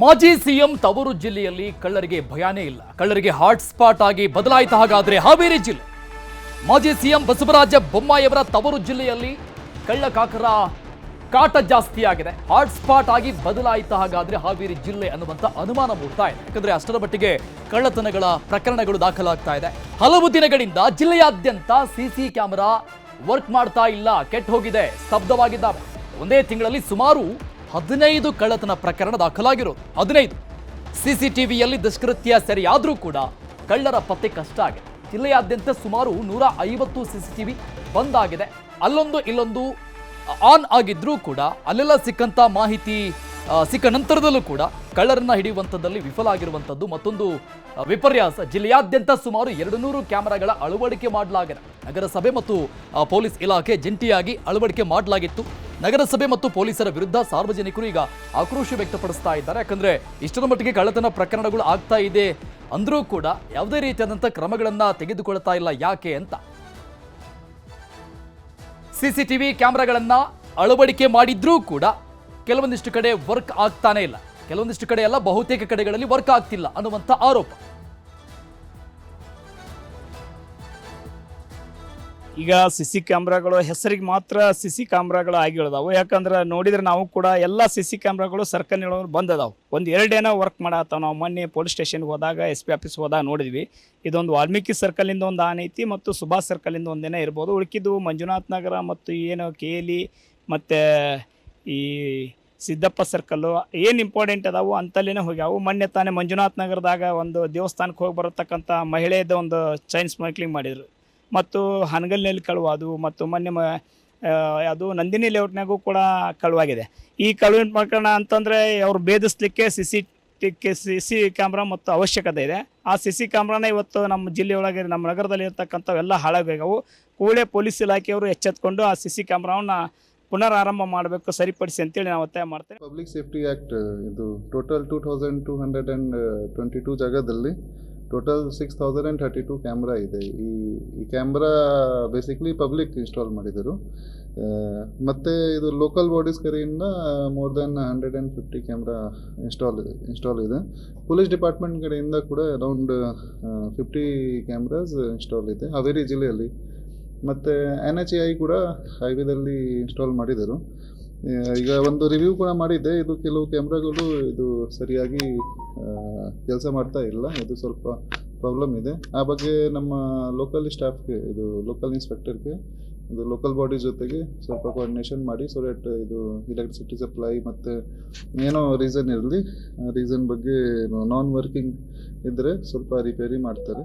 ಮಾಜಿ ಸಿಎಂ ತವರು ಜಿಲ್ಲೆಯಲ್ಲಿ ಕಳ್ಳರಿಗೆ ಭಯಾನೇ ಇಲ್ಲ. ಕಳ್ಳರಿಗೆ ಹಾಟ್ಸ್ಪಾಟ್ ಆಗಿ ಬದಲಾಯಿತ ಹಾಗಾದ್ರೆ ಹಾವೇರಿ ಜಿಲ್ಲೆ. ಮಾಜಿ ಸಿಎಂ ಬಸವರಾಜ ಬೊಮ್ಮಾಯಿಯವರ ತವರು ಜಿಲ್ಲೆಯಲ್ಲಿ ಕಳ್ಳ ಕಾಕರ ಕಾಟ ಜಾಸ್ತಿ ಆಗಿದೆ ಹಾಟ್ಸ್ಪಾಟ್ ಆಗಿ ಬದಲಾಯಿತ ಹಾಗಾದ್ರೆ ಹಾವೇರಿ ಜಿಲ್ಲೆ ಅನ್ನುವಂತ ಅನುಮಾನ ಮೂಡ್ತಾ ಇದೆ. ಯಾಕಂದ್ರೆ ಅಷ್ಟರ ಮಟ್ಟಿಗೆ ಕಳ್ಳತನಗಳ ಪ್ರಕರಣಗಳು ದಾಖಲಾಗ್ತಾ ಇದೆ. ಹಲವು ದಿನಗಳಿಂದ ಜಿಲ್ಲೆಯಾದ್ಯಂತ ಸಿಸಿ ಕ್ಯಾಮೆರಾ ವರ್ಕ್ ಮಾಡ್ತಾ ಇಲ್ಲ. ಕೆಟ್ಟ ಹೋಗಿದೆ. ಸ್ತಬ್ಧವಾಗಿದ್ದಾವೆ. ಒಂದೇ ತಿಂಗಳಲ್ಲಿ ಸುಮಾರು ಹದಿನೈದು ಕಳ್ಳತನ ಪ್ರಕರಣ ದಾಖಲಾಗಿರೋದು. ಹದಿನೈದು. ಸಿಸಿಟಿವಿಯಲ್ಲಿ ದುಷ್ಕೃತ್ಯ ಸರಿಯಾದರೂ ಕೂಡ ಕಳ್ಳರ ಪತ್ತೆ ಕಷ್ಟ ಆಗಿದೆ. ಜಿಲ್ಲೆಯಾದ್ಯಂತ ಸುಮಾರು ನೂರ ಐವತ್ತು ಸಿಸಿಟಿವಿ ಬಂದ್ ಆಗಿದೆ. ಅಲ್ಲೊಂದು ಇಲ್ಲೊಂದು ಆನ್ ಆಗಿದ್ರೂ ಕೂಡ ಅಲ್ಲೆಲ್ಲ ಸಿಕ್ಕಂತ ಮಾಹಿತಿ ಸಿಕ್ಕ ನಂತರದಲ್ಲೂ ಕೂಡ ಕಳ್ಳರನ್ನ ಹಿಡಿಯುವಂಥದ್ದಲ್ಲಿ ವಿಫಲ ಆಗಿರುವಂಥದ್ದು ಮತ್ತೊಂದು ವಿಪರ್ಯಾಸ. ಜಿಲ್ಲೆಯಾದ್ಯಂತ ಸುಮಾರು ಎರಡು ನೂರು ಕ್ಯಾಮೆರಾಗಳ ಅಳವಡಿಕೆ ಮಾಡಲಾಗಿದೆ. ನಗರಸಭೆ ಮತ್ತು ಪೊಲೀಸ್ ಇಲಾಖೆ ಜಂಟಿಯಾಗಿ ಅಳವಡಿಕೆ ಮಾಡಲಾಗಿತ್ತು. ನಗರಸಭೆ ಮತ್ತು ಪೊಲೀಸರ ವಿರುದ್ಧ ಸಾರ್ವಜನಿಕರು ಈಗ ಆಕ್ರೋಶ ವ್ಯಕ್ತಪಡಿಸ್ತಾ ಇದ್ದಾರೆ. ಯಾಕಂದ್ರೆ ಇಷ್ಟರ ಮಟ್ಟಿಗೆ ಕಳ್ಳತನ ಪ್ರಕರಣಗಳು ಆಗ್ತಾ ಇದೆ ಅಂದ್ರೂ ಕೂಡ ಯಾವುದೇ ರೀತಿಯಾದಂಥ ಕ್ರಮಗಳನ್ನ ತೆಗೆದುಕೊಳ್ತಾ ಇಲ್ಲ. ಯಾಕೆ ಅಂತ. ಸಿಸಿಟಿವಿ ಕ್ಯಾಮ್ರಾಗಳನ್ನು ಅಳವಡಿಕೆ ಮಾಡಿದ್ರೂ ಕೂಡ ಕೆಲವೊಂದಿಷ್ಟು ಕಡೆ ವರ್ಕ್ ಆಗ್ತಾನೆ ಇಲ್ಲ. ಕೆಲವೊಂದಿಷ್ಟು ಕಡೆ ಎಲ್ಲ ಬಹುತೇಕ ಕಡೆಗಳಲ್ಲಿ ವರ್ಕ್ ಆಗ್ತಿಲ್ಲ ಅನ್ನುವಂಥ ಆರೋಪ. ಈಗ ಸಿ ಸಿ ಕ್ಯಾಮ್ರಾಗಳು ಹೆಸರಿಗೆ ಮಾತ್ರ ಸಿ ಸಿ ಕ್ಯಾಮ್ರಾಗಳು ಆಗಿಳಿದಾವು. ಯಾಕಂದ್ರೆ ನೋಡಿದ್ರೆ ನಾವು ಕೂಡ ಎಲ್ಲ ಸಿ ಸಿ ಕ್ಯಾಮ್ರಾಗಳು ಸರ್ಕಲ್ ಬಂದದಾವು. ಒಂದು ಎರಡೇನೋ ವರ್ಕ್ ಮಾಡತ್ತಾವ ನಾವು. ಮೊನ್ನೆ ಪೊಲೀಸ್ ಸ್ಟೇಷನ್ಗೆ ಹೋದಾಗ ಎಸ್ ಪಿ ಆಫೀಸ್ ಹೋದಾಗ ನೋಡಿದ್ವಿ. ಇದೊಂದು ವಾಲ್ಮೀಕಿ ಸರ್ಕಲಿಂದ ಒಂದು ಆನೆ ಐತಿ ಮತ್ತು ಸುಭಾಷ್ ಸರ್ಕಲಿಂದ ಒಂದೇನ ಇರ್ಬೋದು. ಉಳ್ಕಿದ್ದು ಮಂಜುನಾಥ್ ನಗರ ಮತ್ತು ಏನು ಕೇಲಿ ಮತ್ತು ಈ ಸಿದ್ದಪ್ಪ ಸರ್ಕಲ್ಲು ಏನು ಇಂಪಾರ್ಟೆಂಟ್ ಅದಾವು ಅಂತಲ್ಲಿನೇ ಹೋಗ್ಯಾವು. ಮೊನ್ನೆ ತಾನೇ ಮಂಜುನಾಥ್ ನಗರದಾಗ ಒಂದು ದೇವಸ್ಥಾನಕ್ಕೆ ಹೋಗಿ ಬರತಕ್ಕಂಥ ಮಹಿಳೆಯದ ಒಂದು ಚೈನ್ ಸ್ಮೈಕ್ಲಿಂಗ್ ಮಾಡಿದ್ರು. ಮತ್ತು ಹನಗಲ್ನಲ್ಲಿ ಕಳುವಾದು ಮತ್ತು ಮೊನ್ನೆ ಅದು ನಂದಿನಿ ಲೇಔಟ್ನಾಗೂ ಕೂಡ ಕಳುವಾಗಿದೆ. ಈ ಕಳುವಿನ ಪ್ರಕರಣ ಅಂತಂದರೆ ಅವ್ರು ಭೇದಿಸ್ಲಿಕ್ಕೆ C C C C camera ಮತ್ತು ಅವಶ್ಯಕತೆ ಇದೆ. ಆ ಸಿ ಸಿ ಕ್ಯಾಮ್ರಾನ ಇವತ್ತು ನಮ್ಮ ಜಿಲ್ಲೆಯೊಳಗೆ ನಮ್ಮ ನಗರದಲ್ಲಿ ಇರ್ತಕ್ಕಂಥವೆಲ್ಲ ಹಾಳಾಗೋಗವು ಕೂಡಲೇ ಪೊಲೀಸ್ ಇಲಾಖೆಯವರು ಎಚ್ಚೆತ್ಕೊಂಡು ಆ ಸಿ ಸಿ ಕ್ಯಾಮ್ರಾವನ್ನು ಪುನರಾರಂಭ ಮಾಡಬೇಕು, ಸರಿಪಡಿಸಿ ಅಂತೇಳಿ ನಾವು ಒತ್ತಾಯ ಮಾಡ್ತೇವೆ. ಪಬ್ಲಿಕ್ ಸೇಫ್ಟಿ ಆ್ಯಕ್ಟ್ ಇದು total two thousand two hundred and twenty two ಜಾಗದಲ್ಲಿ total six thousand and thirty two camera ಇದೆ. ಈ ಈ ಕ್ಯಾಮ್ರಾ ಬೇಸಿಕ್ಲಿ ಪಬ್ಲಿಕ್ ಇನ್ಸ್ಟಾಲ್ ಮಾಡಿದರು. ಮತ್ತು ಇದು ಲೋಕಲ್ ಬಾಡೀಸ್ ಕಡೆಯಿಂದ more than hundred and fifty camera install ಇದೆ ಇನ್ಸ್ಟಾಲ್ ಇದೆ. ಪೊಲೀಸ್ ಡಿಪಾರ್ಟ್ಮೆಂಟ್ ಕಡೆಯಿಂದ ಕೂಡ ಅರೌಂಡ್ ಫಿಫ್ಟಿ ಕ್ಯಾಮ್ರಾಸ್ ಇನ್ಸ್ಟಾಲ್ ಇದೆ. ಹಾವೇರಿ ಜಿಲ್ಲೆಯಲ್ಲಿ. ಮತ್ತು ಎನ್ ಎಚ್ ಐ ಕೂಡ ಹೈವೇದಲ್ಲಿ ಇನ್ಸ್ಟಾಲ್ ಮಾಡಿದರು. ಈಗ ಒಂದು ರಿವ್ಯೂ ಕೂಡ ಮಾಡಿದ್ದೆ. ಇದು ಕೆಲವು ಕ್ಯಾಮ್ರಾಗಳು ಇದು ಸರಿಯಾಗಿ ಕೆಲಸ ಮಾಡ್ತಾ ಇಲ್ಲ. ಇದು ಸ್ವಲ್ಪ ಪ್ರಾಬ್ಲಮ್ ಇದೆ. ಆ ಬಗ್ಗೆ ನಮ್ಮ ಲೋಕಲ್ ಸ್ಟಾಫ್ಗೆ ಇದು ಲೋಕಲ್ ಇನ್ಸ್ಪೆಕ್ಟರ್ಗೆ ಇದು ಲೋಕಲ್ ಬಾಡಿ ಜೊತೆಗೆ ಸ್ವಲ್ಪ ಕೋಆರ್ಡಿನೇಷನ್ ಮಾಡಿ ಸೊ ದಟ್ ಇದು ಎಲೆಕ್ಟ್ರಿಸಿಟಿ ಸಪ್ಲೈ ಮತ್ತು ಏನೋ ರೀಸನ್ ಇರಲಿ. ರೀಸನ್ ಬಗ್ಗೆ ನಾನ್ ವರ್ಕಿಂಗ್ ಇದ್ದರೆ ಸ್ವಲ್ಪ ರಿಪೇರಿ ಮಾಡ್ತಾರೆ.